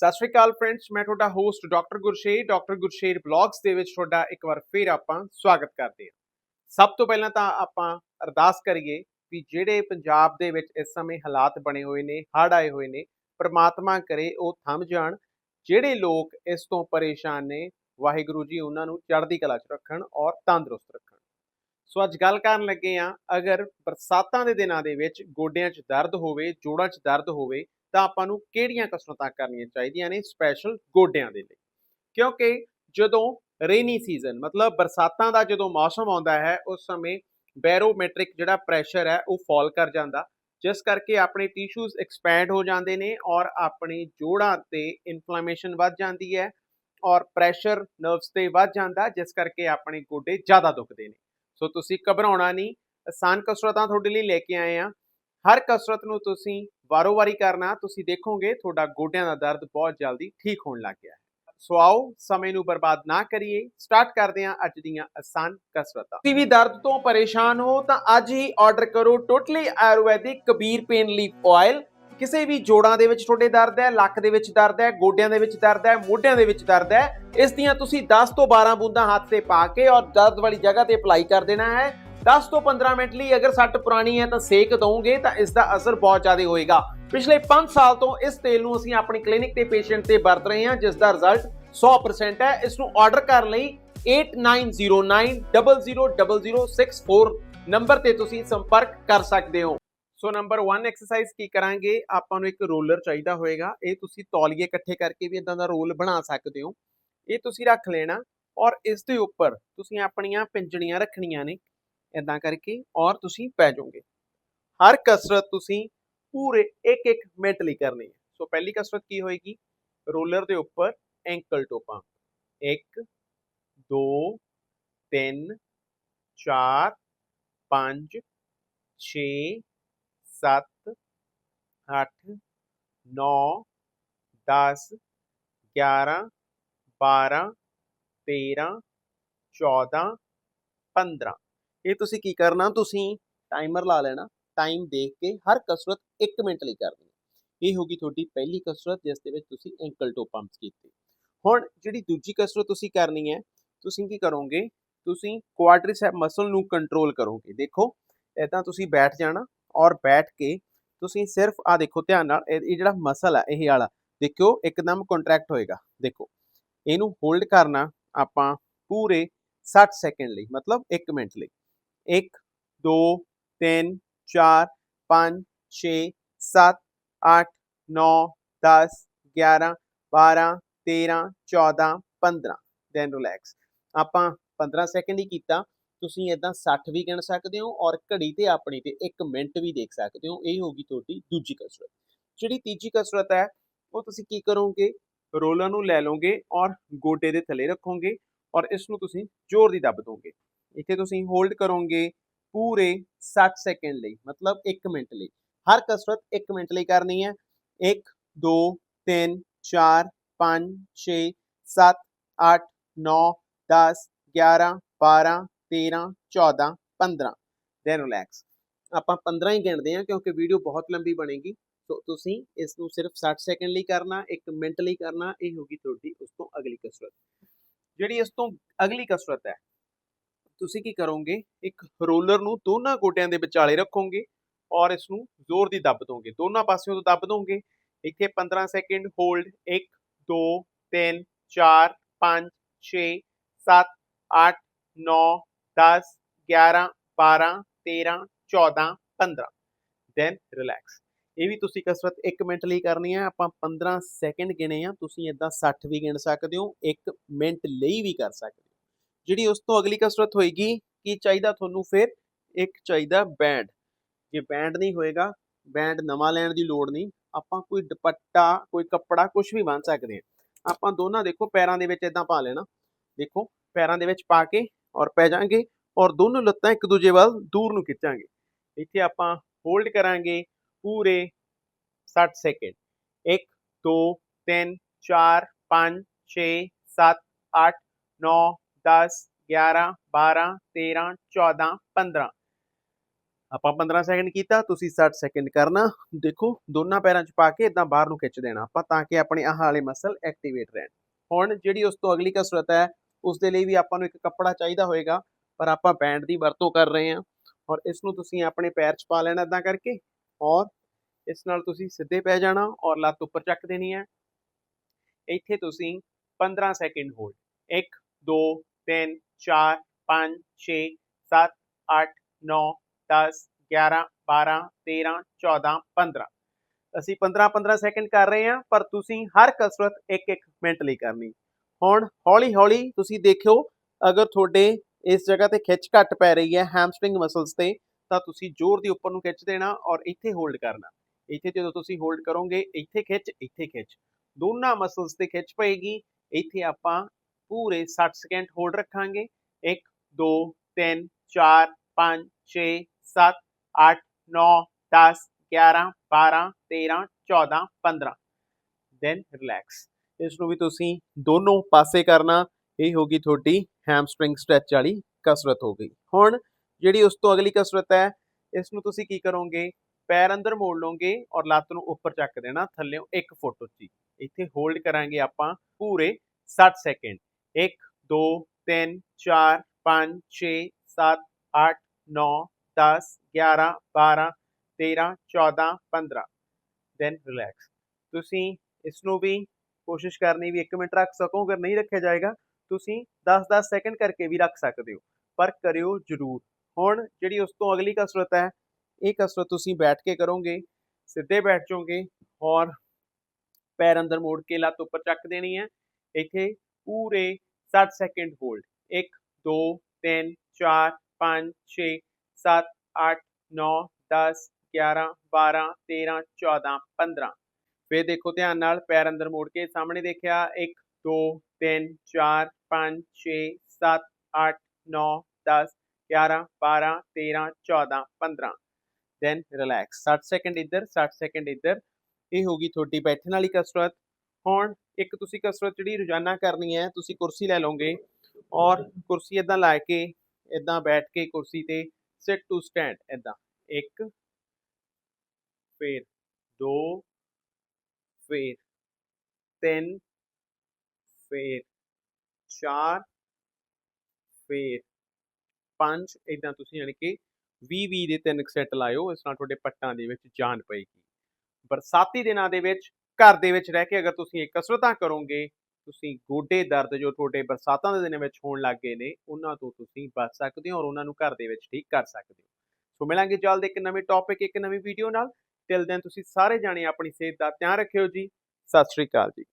ਸਤਿ ਸ਼੍ਰੀ ਅਕਾਲ ਫਰੈਂਡਸ ਮੈਂ ਤੁਹਾਡਾ host doctor Gursher doctor Gursher blogs ਦੇ ਵਿੱਚ ਤੁਹਾਡਾ ਇੱਕ ਵਾਰ ਫੇਰ ਆਪਾਂ ਸਵਾਗਤ ਕਰਦੇ ਹਾਂ। ਸਭ ਤੋਂ ਪਹਿਲਾਂ ਤਾਂ ਆਪਾਂ ਅਰਦਾਸ ਕਰੀਏ ਵੀ ਜਿਹੜੇ ਪੰਜਾਬ ਦੇ ਵਿੱਚ ਇਸ ਸਮੇਂ ਹਾਲਾਤ ਬਣੇ ਹੋਏ ਨੇ, ਹੜ੍ਹ ਆਏ ਹੋਏ ਨੇ, ਪ੍ਰਮਾਤਮਾ ਕਰੇ ਉਹ ਥੰਮ ਜਾਣ, ਜਿਹੜੇ ਲੋਕ ਇਸ ਤੋਂ ਪਰੇਸ਼ਾਨ ਨੇ, ਵਾਹਿਗੁਰੂ ਜੀ ਉਹਨਾਂ ਨੂੰ ਚੜ੍ਹਦੀ ਕਲਾ 'ਚ ਰੱਖਣ ਔਰ ਤੰਦਰੁਸਤ ਰੱਖਣ। ਸੋ ਅੱਜ ਗੱਲ ਕਰਨ ਲੱਗੇ ਆ ਅਗਰ ਬਰਸਾਤਾਂ ਦੇ ਦਿਨਾਂ ਦੇ ਵਿੱਚ ਗੋਡਿਆਂ 'ਚ ਦਰਦ ਹੋਵੇ, ਜੋੜਾਂ 'ਚ ਦਰਦ ਹੋਵੇ ਤਾਂ ਆਪਾਂ ਨੂੰ ਕਿਹੜੀਆਂ ਕਸਰਤਾਂ ਕਰਨੀਆਂ ਚਾਹੀਦੀਆਂ ਨੇ ਸਪੈਸ਼ਲ ਗੋਡਿਆਂ ਦੇ ਲਈ। ਕਿਉਂਕਿ ਜਦੋਂ ਰੇਨੀ ਸੀਜ਼ਨ ਮਤਲਬ ਬਰਸਾਤਾਂ ਦਾ ਜਦੋਂ ਮੌਸਮ ਆਉਂਦਾ ਹੈ, ਉਸ ਸਮੇਂ ਬੈਰੋਮੈਟ੍ਰਿਕ ਜਿਹੜਾ ਪ੍ਰੈਸ਼ਰ ਹੈ ਉਹ ਫਾਲ ਕਰ ਜਾਂਦਾ। ਜਿਸ ਕਰਕੇ ਆਪਣੇ ਟਿਸ਼ੂਜ਼ ਐਕਸਪੈਂਡ ਹੋ ਜਾਂਦੇ ਨੇ ਔਰ ਆਪਣੇ ਜੋੜਾਂ ਤੇ ਇਨਫਲੇਮੇਸ਼ਨ ਵੱਧ ਜਾਂਦੀ ਹੈ ਔਰ ਪ੍ਰੈਸ਼ਰ ਨਰਵਸ ਤੇ ਵੱਧ ਜਾਂਦਾ, ਜਿਸ ਕਰਕੇ ਆਪਣੇ ਗੋਡੇ ਜ਼ਿਆਦਾ ਦੁਖਦੇ ਨੇ। ਸੋ ਤੁਸੀਂ ਘਬਰਾਉਣਾ ਨਹੀਂ, ਆਸਾਨ ਕਸਰਤਾਂ ਤੁਹਾਡੇ ਲਈ ਲੈ ਕੇ ਆਏ ਆ ਹਰ ਕਸਰਤ ਨੂੰ ਤੁਸੀਂ ਵਾਰੋ-ਵਾਰੀ ਕਰਨਾ, ਤੁਸੀਂ ਦੇਖੋਗੇ ਤੁਹਾਡਾ ਗੋਡਿਆਂ ਦਾ ਦਰਦ ਬਹੁਤ ਜਲਦੀ ਠੀਕ ਹੋਣ ਲੱਗ ਗਿਆ ਹੈ। ਸੋ ਆਓ, ਸਮੇਂ ਨੂੰ ਬਰਬਾਦ ਨਾ ਕਰੀਏ। ਸਟਾਰਟ ਕਰਦੇ ਹਾਂ ਅੱਜ ਦੀਆਂ ਆਸਾਨ ਕਸਰਤਾਂ। ਤੁਸੀਂ ਵੀ ਦਰਦ ਤੋਂ ਪਰੇਸ਼ਾਨ ਹੋ, ਤਾਂ ਅੱਜ ਹੀ ਆਰਡਰ ਕਰੋ totally ayurvedic Kabir pain relief oil ਕਿਸੇ ਵੀ ਜੋੜਾਂ ਦੇ ਵਿੱਚ ਤੁਹਾਡੇ ਦਰਦ ਹੈ, ਲੱਕ ਦੇ ਵਿੱਚ ਦਰਦ ਹੈ, ਗੋਡਿਆਂ ਦੇ ਵਿੱਚ ਦਰਦ ਹੈ, ਮੋਢਿਆਂ ਦੇ ਵਿੱਚ ਦਰਦ ਹੈ, ਇਸ ਦੀਆਂ ਤੁਸੀਂ 10 ਤੋਂ 12 ਬੂੰਦਾਂ ਹੱਥ ਤੇ ਪਾ ਕੇ ਔਰ ਦਰਦ ਵਾਲੀ ਜਗ੍ਹਾ ਤੇ ਅਪਲਾਈ ਕਰ ਦੇਣਾ ਹੈ। 10 ਤੋਂ 15 ਮਿੰਟ ਲਈ ਅਗਰ ਸੱਟ ਪੁਰਾਣੀ ਹੈ ਤਾਂ ਸੇਕ ਦਵੋਗੇ ਤਾਂ ਇਸ ਦਾ ਅਸਰ ਬਹੁਤ ਜ਼ਿਆਦਾ ਹੋਏਗਾ। ਪਿਛਲੇ 5 ਸਾਲ ਤੋਂ ਇਸ ਤੇਲ ਨੂੰ ਅਸੀਂ ਆਪਣੀ ਕਲੀਨਿਕ ਤੇ ਪੇਸ਼ੈਂਟ ਤੇ ਵਰਤ ਰਹੇ ਹਾਂ, ਜਿਸ ਦਾ ਰਿਜ਼ਲਟ 100% ਹੈ। ਇਸ ਨੂੰ ਆਰਡਰ ਕਰਨ ਲਈ 8909000064 ਨੰਬਰ ਤੇ ਤੁਸੀਂ ਸੰਪਰਕ ਕਰ ਸਕਦੇ ਹੋ। ਸੋ ਨੰਬਰ 1 ਐਕਸਰਸਾਈਜ਼ ਕੀ ਕਰਾਂਗੇ? ਆਪਾਂ ਨੂੰ ਇੱਕ ਰੋਲਰ ਚਾਹੀਦਾ ਹੋਏਗਾ। ਇਹ ਤੁਸੀਂ ਤੌਲੀਏ ਇਕੱਠੇ ਕਰਕੇ ਵੀ ਇਦਾਂ ਦਾ ਰੋਲ ਬਣਾ ਸਕਦੇ ਹੋ। ਇਹ ਤੁਸੀਂ ਰੱਖ ਲੈਣਾ ਔਰ ਇਸ ਦੇ ਉੱਪਰ ਤੁਸੀਂ ਆਪਣੀਆਂ ਪਿੰਜੜੀਆਂ ਰੱਖਣੀਆਂ ਨੇ। ਇਦਾਂ ਕਰਕੇ ਔਰ ਤੁਸੀਂ ਪੈ ਜਾਓਗੇ। ਹਰ ਕਸਰਤ ਤੁਸੀਂ ਪੂਰੇ 1-1 ਮਿੰਟ ਲਈ ਕਰਨੀ ਹੈ। ਸੋ ਪਹਿਲੀ ਕਸਰਤ ਕੀ ਹੋਏਗੀ? ਰੋਲਰ ਦੇ ਉੱਪਰ ਐਂਕਲ ਟੋਪਾਂ। 1 2 3 4 5 6 7 8 9 10 11 12 13 14 15 ਇਹ ਤੁਸੀਂ ਕੀ ਕਰਨਾ, ਤੁਸੀਂ ਟਾਈਮਰ ਲਾ ਲੈਣਾ ਟਾਈਮ ਦੇਖ ਕੇ ਹਰ ਕਸਰਤ 1 ਮਿੰਟ ਲਈ ਕਰਨੀ ਹੈ। ਇਹ ਹੋਗੀ ਤੁਹਾਡੀ ਪਹਿਲੀ ਕਸਰਤ, ਜਿਸ ਦੇ ਵਿੱਚ ਤੁਸੀਂ ਐਂਕਲ ਟੋ ਪੰਪਸ ਕੀਤੇ। ਹੁਣ ਜਿਹੜੀ ਦੂਜੀ ਕਸਰਤ ਤੁਸੀਂ ਕਰਨੀ ਹੈ, ਤੁਸੀਂ ਕੀ ਕਰੋਗੇ? ਤੁਸੀਂ ਕੁਆਡ੍ਰਿਸੈਪ ਮਸਲ ਨੂੰ ਕੰਟਰੋਲ ਕਰੋਗੇ। ਦੇਖੋ ਇਦਾਂ ਤੁਸੀਂ ਬੈਠ ਜਾਣਾ ਔਰ ਬੈਠ ਕੇ ਤੁਸੀਂ ਸਿਰਫ ਆ ਦੇਖੋ ਧਿਆਨ ਨਾਲ, ਇਹ ਇਹ ਜਿਹੜਾ ਮਸਲ ਹੈ ਇਹ ਵਾਲਾ, ਦੇਖਿਓ ਇੱਕਦਮ ਕੰਟਰੈਕਟ ਹੋਏਗਾ। ਦੇਖੋ, ਇਹਨੂੰ ਹੋਲਡ ਕਰਨਾ ਆਪਾਂ ਪੂਰੇ 60 ਸੈਕਿੰਡ ਲਈ, ਮਤਲਬ 1 ਮਿੰਟ ਲਈ। 1 2 3 4 5 6 7 8 9 10 11 12 13 14 15 ਦੈਨ ਰਿਲੈਕਸ ਆਪਾਂ 15 ਸੈਕਿੰਡ ਹੀ ਕੀਤਾ ਤੁਸੀਂ ਇਦਾਂ 60 ਵੀ ਗਿਣ ਸਕਦੇ ਹੋ ਔਰ ਘੜੀ ਤੇ ਆਪਣੀ ਤੇ 1 ਮਿੰਟ ਵੀ ਦੇਖ ਸਕਦੇ ਹੋ ਇਹ ਹੋਗੀ ਤੁਹਾਡੀ ਦੂਜੀ ਕਸਰਤ ਜਿਹੜੀ ਤੀਜੀ ਕਸਰਤ ਹੈ ਉਹ ਤੁਸੀਂ ਕੀ ਕਰੋਗੇ ਰੋਲਰ ਨੂੰ ਲੈ ਲਓਗੇ ਔਰ ਗੋਡੇ ਦੇ ਥੱਲੇ ਰੱਖੋਗੇ ਔਰ ਇਸ ਨੂੰ ਤੁਸੀਂ ਜ਼ੋਰ ਦੀ ਦੱਬ ਦੋਗੇ ਇੱਥੇ ਤੁਸੀਂ ਹੋਲਡ ਕਰੋਗੇ ਪੂਰੇ 60 ਸੈਕਿੰਡ ਲਈ ਮਤਲਬ 1 ਮਿੰਟ ਲਈ ਹਰ ਕਸਰਤ 1 ਮਿੰਟ ਲਈ ਕਰਨੀ ਹੈ 1 2 3 4 5 6 7 8 9 10 11 12 13 14 15 ਦੈਨ ਰਿਲੈਕਸ ਆਪਾਂ 15 ਹੀ ਗਿਣਦੇ ਹਾਂ ਕਿਉਂਕਿ ਵੀਡੀਓ ਬਹੁਤ ਲੰਬੀ ਬਣੇਗੀ ਸੋ ਤੁਸੀਂ ਇਸ ਨੂੰ ਸਿਰਫ 60 ਸੈਕਿੰਡ ਲਈ ਕਰਨਾ 1 ਮਿੰਟ ਲਈ ਕਰਨਾ ਇਹ ਹੋਗੀ ਤੁਹਾਡੀ ਉਸ ਤੋਂ ਅਗਲੀ ਕਸਰਤ ਜਿਹੜੀ ਇਸ ਤੋਂ ਅਗਲੀ ਕਸਰਤ ਹੈ ਤੁਸੀਂ ਕੀ ਕਰੋਗੇ? ਇੱਕ ਰੋਲਰ ਨੂੰ ਦੋਨਾਂ ਗੋਡਿਆਂ ਦੇ ਵਿਚਾਲੇ ਰੱਖੋਗੇ ਔਰ ਇਸ ਨੂੰ ਜ਼ੋਰ ਦੀ ਦੱਬ ਦੋਗੇ। ਦੋਨਾਂ ਪਾਸਿਓਂ ਤੋਂ ਦੱਬ ਦੋਗੇ। ਇੱਥੇ 15 ਸੈਕਿੰਡ ਹੋਲਡ। 1 2 3 4 5 6 7 8 9 10 11 12 13 14 15 ਦੈਨ ਰਿਲੈਕਸ ਇਹ ਵੀ ਤੁਸੀਂ ਕਸਰਤ 1 ਮਿੰਟ ਲਈ ਕਰਨੀ ਹੈ। ਆਪਾਂ 15 ਸੈਕਿੰਡ ਗਿਣੇ ਆ। ਤੁਸੀਂ ਇਦਾਂ 60 ਵੀ ਗਿਣ ਸਕਦੇ ਹੋ। 1 ਮਿੰਟ ਲਈ ਵੀ ਕਰ ਸਕਦੇ ਹੋ। ਜਿਹੜੀ ਉਸ ਤੋਂ ਅਗਲੀ ਕਸਰਤ ਹੋਏਗੀ, ਕੀ ਚਾਹੀਦਾ ਤੁਹਾਨੂੰ ਫਿਰ? ਇੱਕ ਚਾਹੀਦਾ ਬੈਂਡ ਜੇ ਬੈਂਡ ਨਹੀਂ ਹੋਏਗਾ ਬੈਂਡ ਨਵਾਂ ਲੈਣ ਦੀ ਲੋੜ ਨਹੀਂ। ਆਪਾਂ ਕੋਈ ਦੁਪੱਟਾ, ਕੋਈ ਕੱਪੜਾ ਕੁਝ ਵੀ ਬੰਨ ਸਕਦੇ ਹਾਂ। ਆਪਾਂ ਦੋਨਾਂ ਦੇਖੋ, ਪੈਰਾਂ ਦੇ ਵਿੱਚ ਇਦਾਂ ਪਾ ਲੈਣਾ। ਦੇਖੋ, ਪੈਰਾਂ ਦੇ ਵਿੱਚ ਪਾ ਕੇ ਔਰ ਪੈ ਜਾਾਂਗੇ ਔਰ ਦੋਨੋਂ ਲੱਤਾਂ ਇੱਕ ਦੂਜੇ ਵੱਲ ਦੂਰ ਨੂੰ ਖਿੱਚਾਂਗੇ। ਇੱਥੇ ਆਪਾਂ ਹੋਲਡ ਕਰਾਂਗੇ ਪੂਰੇ 60 ਸੈਕਿੰਡ 1 2 3 4 5 6 7 8 9 10 11 12 13 14 15 ਆਪਾਂ 15 ਸੈਕਿੰਡ ਕੀਤਾ, ਤੁਸੀਂ 60 ਸੈਕਿੰਡ ਕਰਨਾ। ਦੇਖੋ, ਦੋਨਾਂ ਪੈਰਾਂ 'ਚ ਪਾ ਕੇ ਇਦਾਂ ਬਾਹਰ ਨੂੰ ਖਿੱਚ ਦੇਣਾ ਆਪਾਂ ਤਾਂ ਕਿ ਆਪਣੇ ਆਹ ਵਾਲੇ ਮਸਲ ਐਕਟੀਵੇਟ ਰਹਿਣ। ਹੁਣ ਜਿਹੜੀ ਉਸ ਤੋਂ ਅਗਲੀ ਕਸਰਤ ਹੈ, ਉਸ ਦੇ ਲਈ ਵੀ ਆਪਾਂ ਨੂੰ ਇੱਕ ਕੱਪੜਾ ਚਾਹੀਦਾ ਹੋਏਗਾ, ਪਰ ਆਪਾਂ ਬੈਂਡ ਦੀ ਵਰਤੋਂ ਕਰ ਰਹੇ ਹਾਂ। ਔਰ ਇਸ ਨੂੰ ਤੁਸੀਂ ਆਪਣੇ ਪੈਰ 'ਚ ਪਾ ਲੈਣਾ ਇਦਾਂ ਕਰਕੇ ਔਰ ਇਸ ਨਾਲ ਤੁਸੀਂ ਸਿੱਧੇ ਪੈ ਜਾਣਾ ਔਰ ਲੱਤ ਉੱਪਰ ਚੱਕ ਦੇਣੀ ਹੈ। ਇੱਥੇ ਤੁਸੀਂ 15 ਸੈਕਿੰਡ ਹੋਲਡ 1 2 3 4 5 6 7 8 9 10 11 12 13 14 15 ਅਸੀਂ 15 15 ਸੈਕਿੰਡ ਕਰ ਰਹੇ ਹਾਂ, ਪਰ ਤੁਸੀਂ ਹਰ ਕਸਰਤ 1-1 ਮਿੰਟ ਲਈ ਕਰਨੀ। ਹੁਣ ਹੌਲੀ ਹੌਲੀ ਤੁਸੀਂ ਦੇਖਿਓ, ਅਗਰ ਤੁਹਾਡੇ ਇਸ ਜਗ੍ਹਾ ਤੇ ਖਿੱਚ ਘੱਟ ਪੈ ਰਹੀ ਹੈ ਹੈਮਸਟ੍ਰਿੰਗ ਮਸਲਸ ਤੇ, ਤਾਂ ਤੁਸੀਂ ਜ਼ੋਰ ਦੀ ਉੱਪਰ ਨੂੰ ਖਿੱਚ ਦੇਣਾ ਔਰ ਇੱਥੇ ਹੋਲਡ ਕਰਨਾ। ਇੱਥੇ ਜਦੋਂ ਤੁਸੀਂ ਹੋਲਡ ਕਰੋਗੇ, ਇੱਥੇ ਖਿੱਚ ਇੱਥੇ ਖਿੱਚ। ਦੋਨਾਂ ਮਸਲਸ ਤੇ ਖਿੱਚ ਪਏਗੀ, ਇੱਥੇ ਆਪਾਂ ਪੂਰੇ 60 ਸਕਿੰਟ ਹੋਲਡ ਰੱਖਾਂਗੇ 1 2 3 4 5 6 7 8 9 10 11 12 13 14 15 ਦੈਨ ਰਿਲੈਕਸ ਇਸ ਨੂੰ ਵੀ ਤੁਸੀਂ ਦੋਨੋਂ ਪਾਸੇ ਕਰਨਾ ਇਹ ਹੋਗੀ ਤੁਹਾਡੀ ਹੈਮਸਟ੍ਰਿੰਗ ਸਟ੍ਰੈਚ ਵਾਲੀ ਕਸਰਤ ਹੋ ਗਈ ਹੁਣ ਜਿਹੜੀ ਉਸ ਤੋਂ ਅਗਲੀ ਕਸਰਤ ਹੈ ਇਸ ਨੂੰ ਤੁਸੀਂ ਕੀ ਕਰੋਗੇ ਪੈਰ ਅੰਦਰ ਮੋੜ ਲਓਗੇ ਔਰ ਲੱਤ ਨੂੰ ਉੱਪਰ ਚੱਕ ਦੇਣਾ ਥੱਲੇੋਂ 1 ਫੁੱਟ ਉੱਚੀ ਇੱਥੇ ਹੋਲਡ ਕਰਾਂਗੇ ਆਪਾਂ ਪੂਰੇ 60 ਸੈਕਿੰਡ 1 2 3 4 5 6 7 8 9 10 11 12 13 14 15 ਦੈਨ ਰਿਲੈਕਸ ਤੁਸੀਂ ਇਸ ਨੂੰ ਵੀ ਕੋਸ਼ਿਸ਼ ਕਰਨੀ ਵੀ 1 ਮਿੰਟ ਰੱਖ ਸਕੋ ਅਗਰ ਨਹੀਂ ਰੱਖਿਆ ਜਾਏਗਾ ਤੁਸੀਂ 10-10 ਸੈਕਿੰਡ ਕਰਕੇ ਵੀ ਰੱਖ ਸਕਦੇ ਹੋ ਪਰ ਕਰਿਓ ਜ਼ਰੂਰ ਹੁਣ ਜਿਹੜੀ ਉਸ ਤੋਂ ਅਗਲੀ ਕਸਰਤ ਹੈ ਇਹ ਕਸਰਤ ਤੁਸੀਂ ਬੈਠ ਕੇ ਕਰੋਗੇ ਸਿੱਧੇ ਬੈਠ ਜਾਓਗੇ ਔਰ ਪੈਰ ਅੰਦਰ ਮੋੜ ਕੇ ਲੱਤ ਉੱਪਰ ਚੱਕ ਦੇਣੀ ਹੈ ਇੱਥੇ ਪੂਰੇ 60 ਸੈਕਿੰਡ ਹੋਲਡ 1 2 3 4 5 6 7 8 9 10 11 12 13 14 15 ਫਿਰ ਦੇਖੋ ਧਿਆਨ ਨਾਲ ਪੈਰ ਅੰਦਰ ਮੋੜ ਕੇ ਸਾਹਮਣੇ ਦੇਖਿਆ 1 2 3 4 5 6 7 8 9 10 11 12 13 14 15 ਦੈਨ ਰਿਲੈਕਸ 60 ਸੈਕਿੰਡ ਇੱਧਰ 60 ਸੈਕਿੰਡ ਇੱਧਰ ਇਹ ਹੋਗੀ ਤੁਹਾਡੀ ਬੈਠਣ ਵਾਲੀ ਕਸਰਤ ਹੁਣ ਇੱਕ ਤੁਸੀਂ ਕਸਰਤ ਜਿਹੜੀ ਰੋਜ਼ਾਨਾ ਕਰਨੀ ਹੈ, ਤੁਸੀਂ ਕੁਰਸੀ ਲੈ ਲਓਗੇ ਔਰ ਕੁਰਸੀ ਇਦਾਂ ਲਾ ਕੇ ਇਦਾਂ ਬੈਠ ਕੇ ਕੁਰਸੀ ਤੇ ਸਿਟ ਟੂ ਸਟੈਂਡ ਇਦਾਂ ਇੱਕ, ਫਿਰ ਦੋ, ਫਿਰ ਤਿੰਨ, ਫਿਰ ਚਾਰ, ਫਿਰ ਪੰਜ ਇਦਾਂ ਤੁਸੀਂ ਯਾਨੀ ਕਿ 20 20 ਦੇ ਤਿੰਨ ਸੈੱਟ ਲਾਇਓ, ਇਸ ਨਾਲ ਤੁਹਾਡੇ ਪੱਟਾਂ ਦੇ ਵਿੱਚ ਜਾਨ ਪਏਗੀ। ਬਰਸਾਤੀ ਦਿਨਾਂ ਦੇ ਵਿੱਚ ਘਰ ਦੇ ਵਿੱਚ ਰਹਿ ਕੇ ਅਗਰ ਤੁਸੀਂ ਇਹ ਕਸਰਤਾਂ ਕਰੋਗੇ, ਤੁਸੀਂ ਗੋਡੇ ਦਰਦ ਜੋ ਤੁਹਾਡੇ ਬਰਸਾਤਾਂ ਦੇ ਦਿਨਾਂ ਵਿੱਚ ਹੋਣ ਲੱਗ ਗਏ ਨੇ, ਉਹਨਾਂ ਤੋਂ ਤੁਸੀਂ ਬਚ ਸਕਦੇ ਹੋ ਔਰ ਉਹਨਾਂ ਨੂੰ ਘਰ ਦੇ ਵਿੱਚ ਠੀਕ ਕਰ ਸਕਦੇ ਹੋ। ਸੋ ਮਿਲਾਂਗੇ ਜਲਦ ਇੱਕ ਨਵੇਂ ਟੌਪਿਕ ਇੱਕ ਨਵੀਂ ਵੀਡੀਓ ਨਾਲ। ਟਿਲ ਦੈਨ ਤੁਸੀਂ ਸਾਰੇ ਜਾਣੇ ਆਪਣੀ ਸਿਹਤ ਦਾ ਧਿਆਨ ਰੱਖਿਓ ਜੀ। ਸਤਿ ਸ਼੍ਰੀ ਅਕਾਲ ਜੀ।